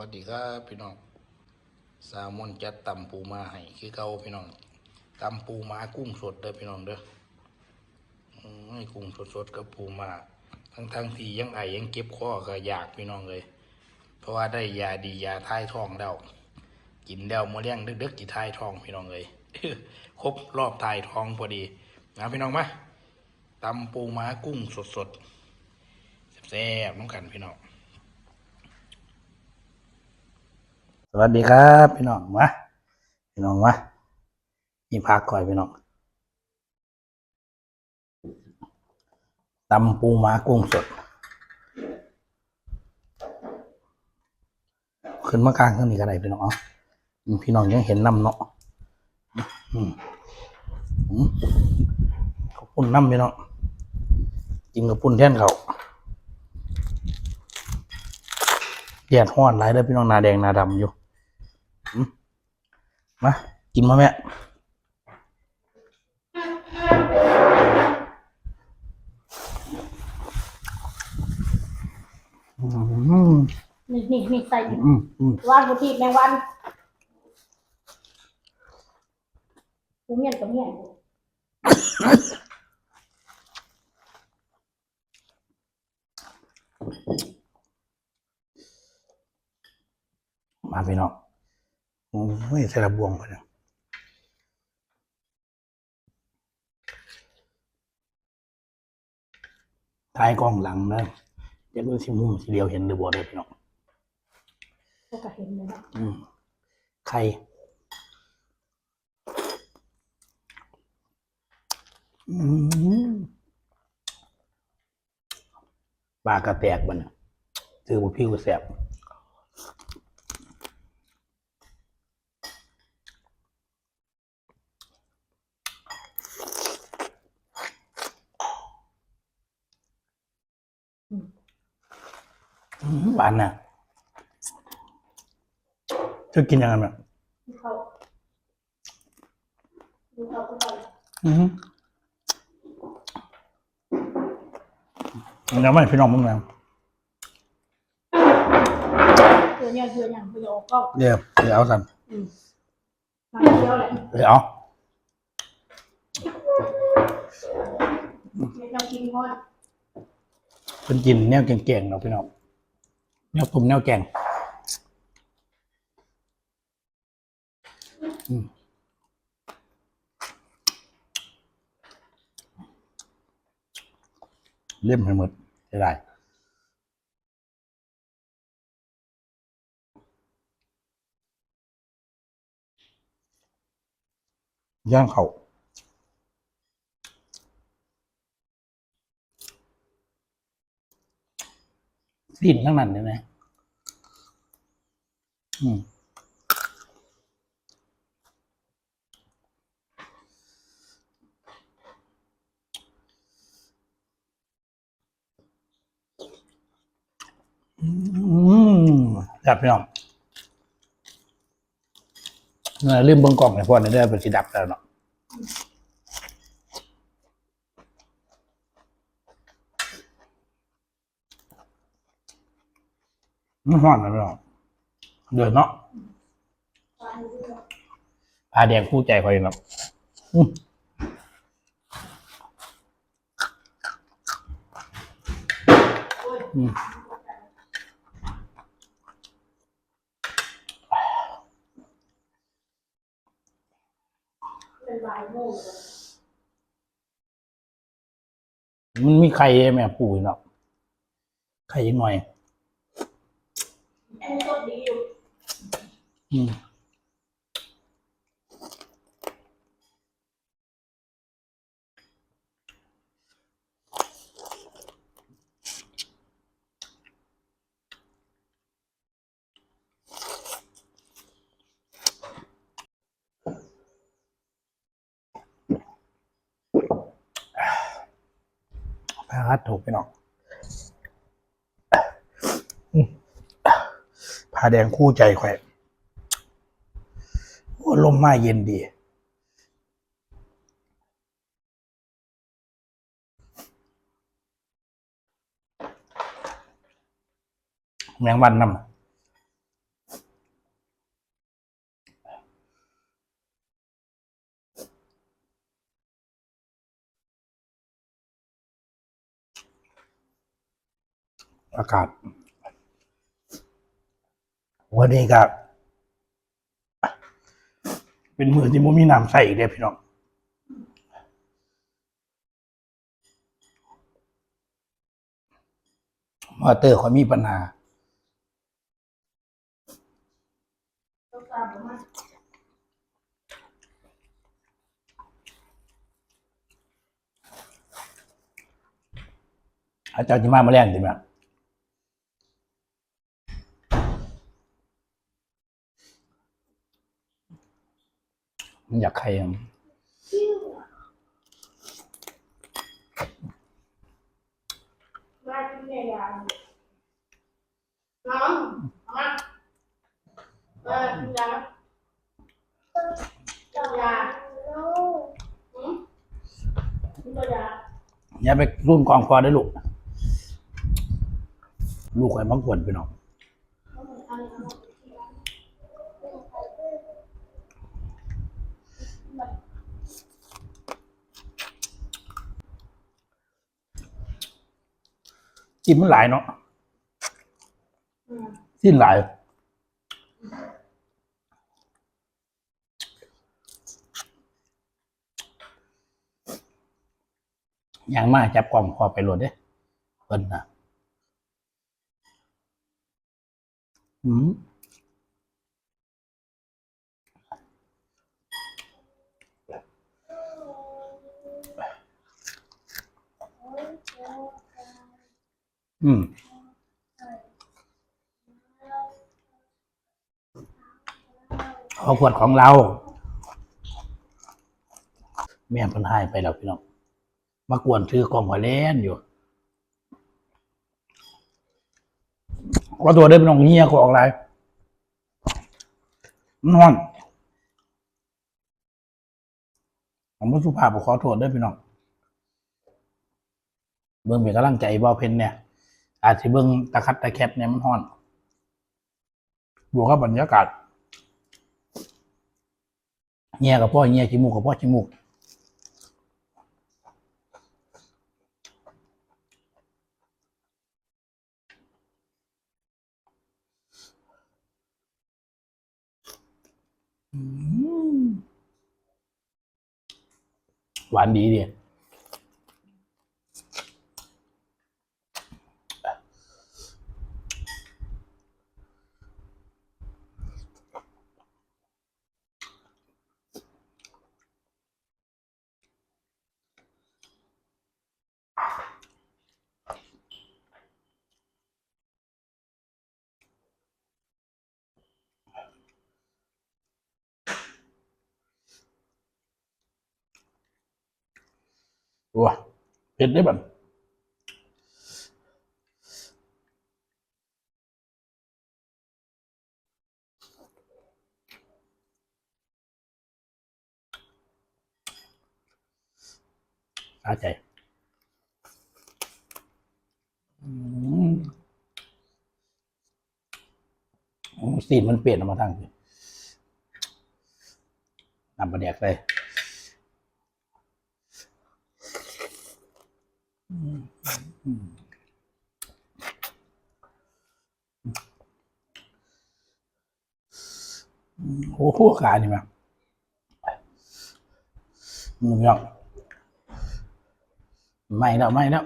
วัสดีครับพี่น้องสามอนจัดตำปูมาให้คือเก่าพี่น้องตำปูมากุ้งสดเด้อพี่น้องเด้ออืมให้กุ้งสดๆกับปูมาทั้งทั้งที่ยังไอยังเก็บคอก็อยากพี่น้องเลย เพราะว่าได้ยาดียาท้ายท้องแล้วกินแล้วมะเร็งเดึกๆกี่ท้ายท้องพี่น้องเลยครบรอบท้ายท้องพอดีนะพี่น้องมาตำปูมากุ้งสดๆแซ่บๆน้องกันพี่น้อง ส วัสดีครับพี่น้องมาพี่น้องมานี่พักก่อยพี่น้องตำปูม้ากุ้งสด ขึ้นมากลางเครื่องนี้ก็ได้พี่น้องเอาพี่น้องยังเห็นน้ำเนาะขอบคุณน้ำพี่น้องกินกับปุ่นแท่นเขาเดียดห้อนหลายเด้อพี่น้องนาแดงนาดำอยู่ มา กินมาแม่อืมนี่นี่นี่ใส่อยู่อืมอืมวานบุตรีแมงวันกูเมียนกับเมียนมาพี่น้อง โอ้ยใส่ระบวงไปเนี่ยท้ายกล้องหลังนะเดี๋ยวดูสิมุมสีเดียวเห็นหรือบ่ได้พี่น้องก็ก็เห็นเลยนะอืมไข่อืมปลากระแตกบัดนซื้อบุพี่ก็แสบ หวานน่ะเธอกินยังไงแบบดูเขาดูเขาก็ได้อืมเดี๋ยวไม่พี่น้องมึงแล้วเพื่อนยังเพื่อนยังเพื่อนออกกล้องเดี๋ยวเดี๋ยวเอาสันอืมมาเที่ยวแหละเดี๋ยวเอาไม่ต้องกินงอนเป็นกินแนวแกงๆเนาะพี่น้อง แนวตุ่มแนวแกงเล่มให้หมดจะได้ย่างเข่า สิ้นทั้งนั้นเลยนะอืมอืมจับพี่น้องเออลืมเบิ่งกล่องเลยพอเนี่ยได้เป็นสีดับแล้วเนาะ มันห่อนนะพี่น้องเดือดเนาะพาแดงคู่ใจคอยเนาะอืมมันมีไข่แม่ปู่เนาะไข่หน่อย อันนี้ก็ดีอยู่อืมพาฮัดถูกไปเนาะอืมพาแดงคู่ใจแขวลมมาเย็นดีแมงวันน้ำอากาศ วันนี้ก็เป็นมือที่มุมีน้ำใส่อีกเด้พี่น้องมอเตอร์เขามีปัญหาอาจารย์จะมามื่อแรงใช่ไหม มันอยากใครอะมาที่เนี่ยยาน้องมาเออกินยากินยาอืมกินยาอย่าไปรุ่นกองพอได้ลูก ลูกไอ้มังกวนไปน้อง จิ้มมันหลายเนาะอืมสิ้นหลายอย่างมากจับกล่องพอไปโหลดเด้เพิ่นนะอืม อืมเอาขวดของเรา แม่พันหายไปแล้วพี่น้อง มากวนถือกล่องหัวเล่นอยู่ก็ตัวได้เป็นน้องเงียก็ออกไรนอนผมก็สุภาพผมขอโทษด้วยพี่น้อง เบิ่งเป็นกำลังใจบอเพนเนี่ย อาจจะเบิ่งตะคัดตะแคบเนี่ยมันฮ้อน บวกกับบรรยากาศเงียกับพ่อเงียขี้มูกกับพ่อขี้มูกหวานดีเดีย ว้าเผ็ดได้แบบสาใจอืมอืมสีมันเปลี่ยนออกมาทางสินำประเดียกเลย โอ้โหขานี่มามึงพี่น้องไม่แล้วไม่แล้ว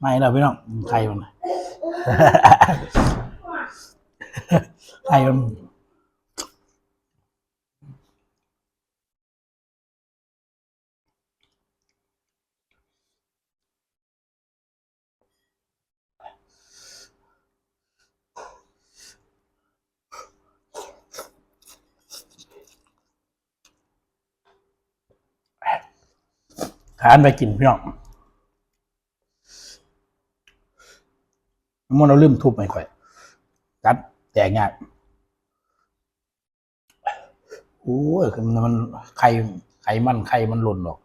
ไม่แล้วพี่น้องใครมันใครมัน ขานไปกินพี่น้องมันเราลืมทุบไม่ค่อยตัดแตกง่ายโอ้ยมันมันไข่ไข่มันไข่มันหล่นหรอก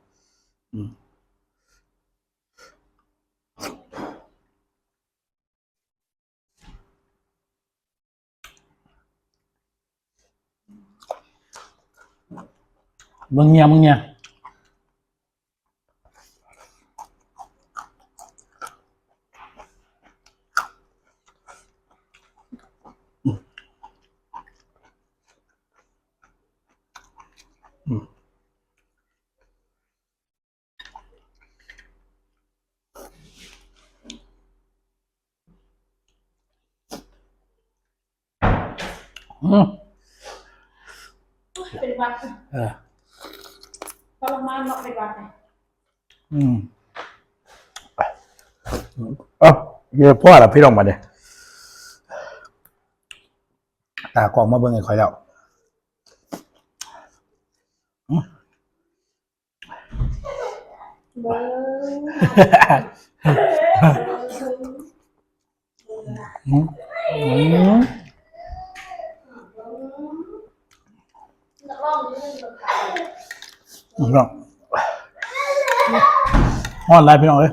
มึงเนี่ยมึงเนี่ย เป็นวัดเออทรมานเนาะเป็นวัดเนี่ยอืมเอ้าเยอะพ่อละพี่ลองมาเนี่ยตากล้องมาเบิ่งไอ้คอยแล้วเบิ้ง อืมอืม นักร้องนี่มันแบบ พี่น้องฮ้อนไรพี่น้องเอ้ย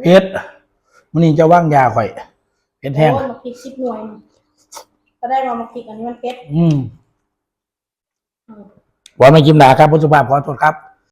เพชรมันนี่จะว่างยาข่อยเพชรแห้งโอ้ยมาพริกสิบหน่วยก็ได้มามาพริกอันนี้มันเผ็ดอืมอืมวันไม่กิมหนาครับพุทธภาพขอโทษครับ